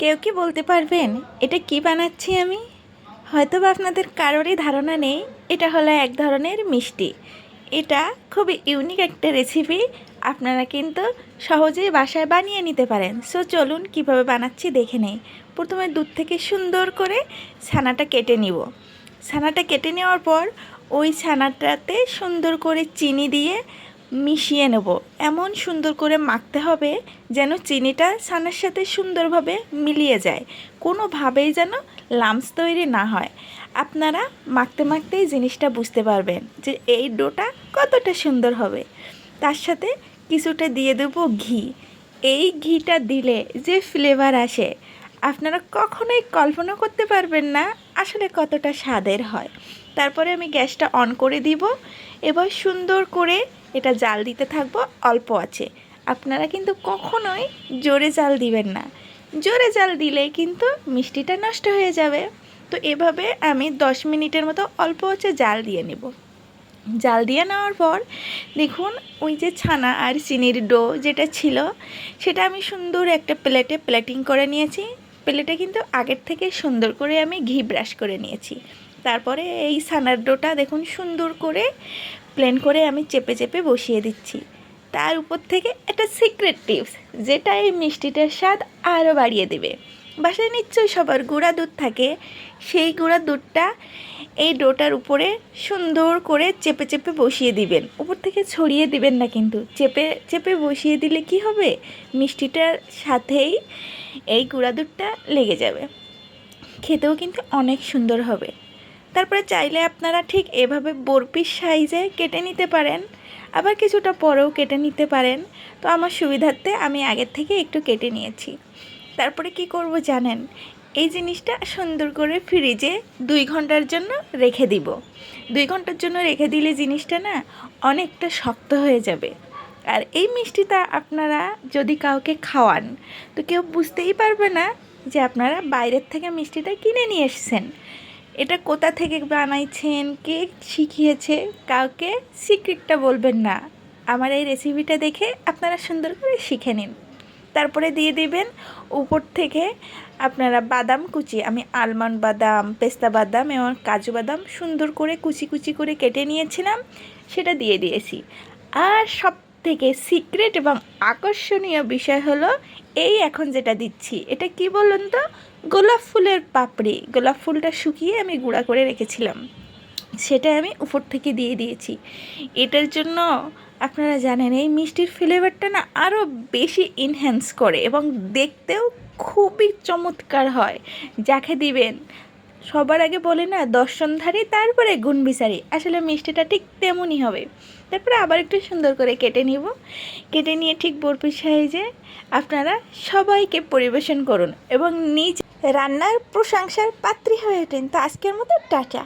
কেউ কি বলতে পারবেন? এটা কি বানাচ্ছি আমি? হয়তো বা আপনাদের কারোরই ধারণা নেই। এটা হলো এক ধরনের মিষ্টি। এটা খুবই ইউনিক একটা রেসিপি আপনারা কিন্তু সহজেই বাসায় বানিয়ে নিতে পারেন। সো চলুন কীভাবে বানাচ্ছি দেখে নেই। প্রথমে দুধ থেকে সুন্দর করে ছানাটা কেটে নিব। ছানাটা কেটে নেওয়ার পর ওই ছানাটাতে সুন্দর করে চিনি দিয়ে মিশিয়ে নেব। এমন সুন্দর করে মাখতে হবে যেন চিনিটা ছানার সাথে সুন্দরভাবে মিলিয়ে যায়। কোনোভাবেই যেন লামস তৈরি না হয়। আপনারা মাখতে মাখতেই জিনিসটা বুঝতে পারবেন যে এই ডোটা কতটা সুন্দর হবে। তার সাথে কিছুটা দিয়ে দেবো ঘি। এই ঘিটা দিলে যে ফ্লেভার আসে, আপনারা কখনোই কল্পনা করতে পারবেন না আসলে কতটা স্বাদের হয়। তারপরে আমি গ্যাসটা অন করে দিব। এবার সুন্দর করে এটা জাল দিতে থাকব, অল্প আছে। আপনারা কিন্তু কখনোই জোরে জাল দিবেন না। জোরে জাল দিলে কিন্তু মিষ্টিটা নষ্ট হয়ে যাবে। তো এভাবে আমি দশ মিনিটের মতো অল্প হচ্ছে জাল দিয়ে নেব। জাল দিয়ে নেওয়ার পর দেখুন, ওই যে ছানা আর চিনির ডো যেটা ছিল, সেটা আমি সুন্দর একটা প্লেটে প্লেটিং করে নিয়েছি। প্লেটে কিন্তু আগের থেকে সুন্দর করে আমি ঘি ব্রাশ করে নিয়েছি। তারপরে এই ছানার ডোটা দেখুন সুন্দর করে প্লেন করে আমি চেপে চেপে বসিয়ে দিচ্ছি। তার উপর থেকে একটা সিক্রেট টিপস যেটা এই মিষ্টিটার স্বাদ আরও বাড়িয়ে দেবে। বাসায় নিশ্চয়ই সবার গুঁড়া দুধ থাকে। সেই গুঁড়া দুধটা এই ডোটার উপরে সুন্দর করে চেপে চেপে বসিয়ে দিবেন। উপর থেকে ছড়িয়ে দিবেন না কিন্তু। চেপে চেপে বসিয়ে দিলে কি হবে? মিষ্টিটার সাথেই এই গুঁড়া দুধটা লেগে যাবে। খেতেও কিন্তু অনেক সুন্দর হবে। তারপরে চাইলে আপনারা ঠিক এভাবে বরপির সাইজে কেটে নিতে পারেন। আবার কিছুটা পরেও কেটে নিতে পারেন। তো আমার সুবিধার্থে আমি আগের থেকে একটু কেটে নিয়েছি। তারপরে কি করব জানেন? এই জিনিসটা সুন্দর করে ফ্রিজে দুই ঘণ্টার জন্য রেখে দিব। দুই ঘণ্টার জন্য রেখে দিলে জিনিসটা না অনেকটা শক্ত হয়ে যাবে। আর এই মিষ্টিটা আপনারা যদি কাউকে খাওয়ান, তো কেউ বুঝতেই পারবে না যে আপনারা বাইরের থেকে মিষ্টিটা কিনে নিয়ে এসছেন। এটা কোথা থেকে বানাইছেন? কে শিখিয়েছে? কাউকে সিক্রেটটা বলবেন না। আমার এই রেসিপিটা দেখে আপনারা সুন্দর করে শিখে নিন। তারপরে দিয়ে দিবেন উপর থেকে আপনারা বাদাম কুচি, আমি আলমন্ড বাদাম, পেস্তা বাদাম এবং কাজু বাদাম সুন্দর করে কুচি কুচি করে কেটে নিয়েছিলাম, সেটা দিয়ে দিয়েছি। আর সব থেকে সিক্রেট এবং আকর্ষণীয় বিষয় হলো এই এখন যেটা দিচ্ছি। এটা কি বলুন তো? গোলাপ ফুলের পাপড়ি। গোলাপ ফুলটা শুকিয়ে আমি গুঁড়া করে রেখেছিলাম। সেটা আমি উপর থেকে দিয়ে দিয়েছি। এটার জন্য আপনারা জানেন, এই মিষ্টির ফ্লেভারটা না আরও বেশি ইনহ্যান্স করে এবং দেখতেও খুবই চমৎকার হয়। যাকে দিবেন? সবার আগে বলে না, দর্শনধারী, তারপরে গুণ বিচারি আসলে মিষ্টিটা ঠিক তেমনই হবে। তারপরে আবার একটু সুন্দর করে কেটে নিব। কেটে নিয়ে ঠিক বরফি সাইজে আপনারা সবাইকে পরিবেশন করুন এবং নিজ রান্নার প্রশংসার পাত্রী হয়ে ওঠেন। তো আজকের মতো টাটা।